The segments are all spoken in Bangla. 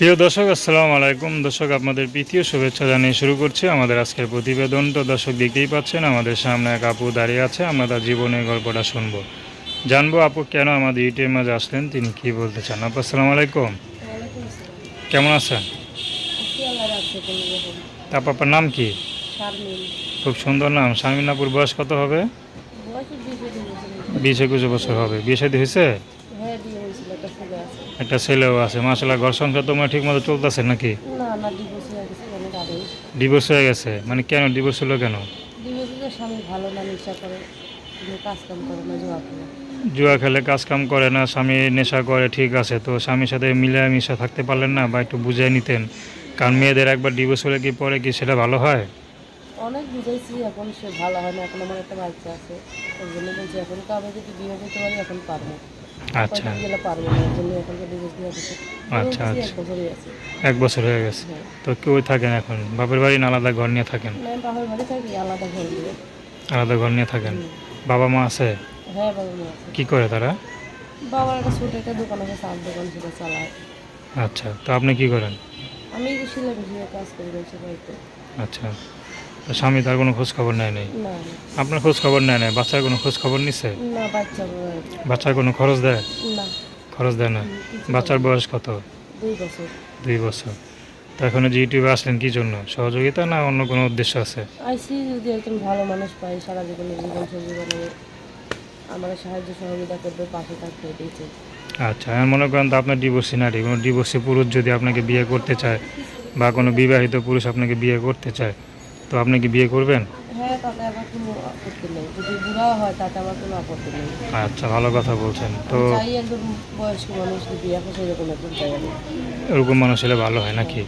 প্রিয় দর্শক আসসালামু আলাইকুম। দর্শক আপনাদের প্রীতীয় শুভেচ্ছা জানিয়ে শুরু করছি আমাদের আজকের প্রতিবেদন। তো দর্শক দেখতেই পাচ্ছেন আমাদের সামনে এক আপু দাঁড়িয়ে আছে। আমরা তার জীবনের গল্পটা শুনব। জানব আপু কেন আমাদের ইউটিউবের মাঝে আসলেন? তিনি কি বলতে চান? আপু আসসালামু আলাইকুম। কেমন আছেন? আছি আল্লাহ রাখছে কোনো রকম। তার পাপার নাম কি? খুব সুন্দর নাম। শামিনাপুর বয়স কত হবে? বিশ একুশ বছর হবে। বিয়ে শাদী হয়েছে হ্যাঁ, বিয়ে হয়েছিল, একটা ছেলে আছে। একটা ছেলেও আছে মাসাল্লাহ ঘর সংসার তোমার ঠিক মতো চলতেছে নাকি? না, না, divorce গেছে অনেক আগেই। ডিভোর্স হয়ে গেছে মানে কেন ডিভোর্স হলো কেন? জুয়া খেলে। কাজ কাম করে না স্বামী নেশা করে ঠিক আছে তো স্বামীর সাথে মিলামিশা থাকতে পারলেন না বা একটু বুঝিয়ে নিতেন। কারণ মেয়েদের একবার ডিভোর্স হলে কি পরে কি সেটা ভালো হয়? অনেক বুঝাইছি এখন সে ভালো হয় না এখন আমার একটা বাচ্চা আছে ওর জন্য বলছি এখন তো আমি যদি বিয়ে করতে পারি এখন পারব। আচ্ছা। গেলে পারব না জন্য এখন ডিভোর্স দিয়ে দিচ্ছে আচ্ছা, এক আচ্ছা। এক বছর হয়ে গেছে। হ্যাঁ। তো কেউ থাকেন এখন? বাপের বাড়ি না আলাদা ঘর নিয়ে থাকেন? না, বাপের বাড়ি থাকি আলাদা ঘর দিয়ে আলাদা ঘর নিয়ে থাকেন? বাবা মা আছে? হ্যাঁ বাবা মা আছে। কি করে তারা? বাবার একটা ছোট একটা দোকান আছে চার দোকান সেটা চালায়। আচ্ছা তো আপনি কি করেন? আমি কাজ করি বাড়িতে। আচ্ছা। স্বামী তার কোনো খোঁজ খবর নেয় নেই। আপনার খোঁজ খবর নেয় নাই? বাচ্চার কোনো খোঁজ খবর নিছে বাচ্চার কোনো খরচ দেয়? খরচ দেয় না? বাচ্চার বয়স কত? দুই বছর। তো এখন যে ইউটিউবে আসলেন কি জন্য? সহযোগিতা না অন্য কোনো উদ্দেশ্য আছে? আইসি যদি একজন ভালো মানুষ পাই সারা জীবনে জীবন সঙ্গী আমার সাহায্য সহযোগিতা করবে পাশে থাকবে এটাই আচ্ছা আমি মনে করেন তো আপনার ডিভোর্সি নারী কোনো ডিভোর্সি পুরুষ যদি আপনাকে বিয়ে করতে চায় বা কোনো বিবাহিত পুরুষ আপনাকে বিয়ে করতে চায় তো আপনি কি বিয়ে করবেন? হ্যাঁ তাতে আমার কোনো আপত্তি নেই। যদি বুড়া হয় তাতে আমার কোনো আপত্তি নেই। আচ্ছা ভালো কথা বলছেন। তো চাই একজন বয়স্ক মানুষ বিয়ে করে সেরকম একজন চাই আমি। এরকম মানুষ হলে ভালো হয় নাকি?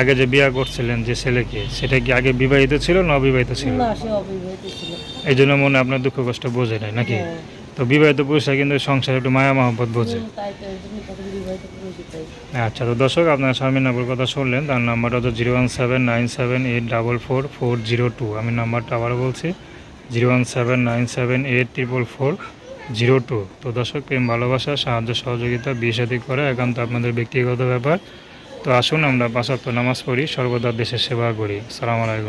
আগে যে বিয়ে করছিলেন যে ছেলেকে সেটা কি আগে বিবাহিত ছিল না অবিবাহিত ছিল? না সে অবিবাহিত ছিল। এই জন্য মনে আপনার দুঃখ কষ্ট বোঝে নাই নাকি? হ্যাঁ। তো বিবাহিত পুরুষরা কিন্তু সংসারে একটু মায়া মহব্বত বোঝে। আচ্ছা তো দর্শক আপনার স্বামীর নাম্বার কথা শুনলেন তার নাম্বারটা হচ্ছে zero one seven nine seven eight double four four zero two. আমি নাম্বারটা আবারও বলছি zero one seven nine seven eight triple four zero two. তো দর্শক প্রেম ভালোবাসা সাহায্য সহযোগিতা বিয়ে সাথী করা একান্ত আপনাদের ব্যক্তিগত ব্যাপার। তো আসুন আমরা পাঁচাত্তর নামাজ পড়ি সর্বদা দেশের সেবা করি। সালাম আলাইকুম।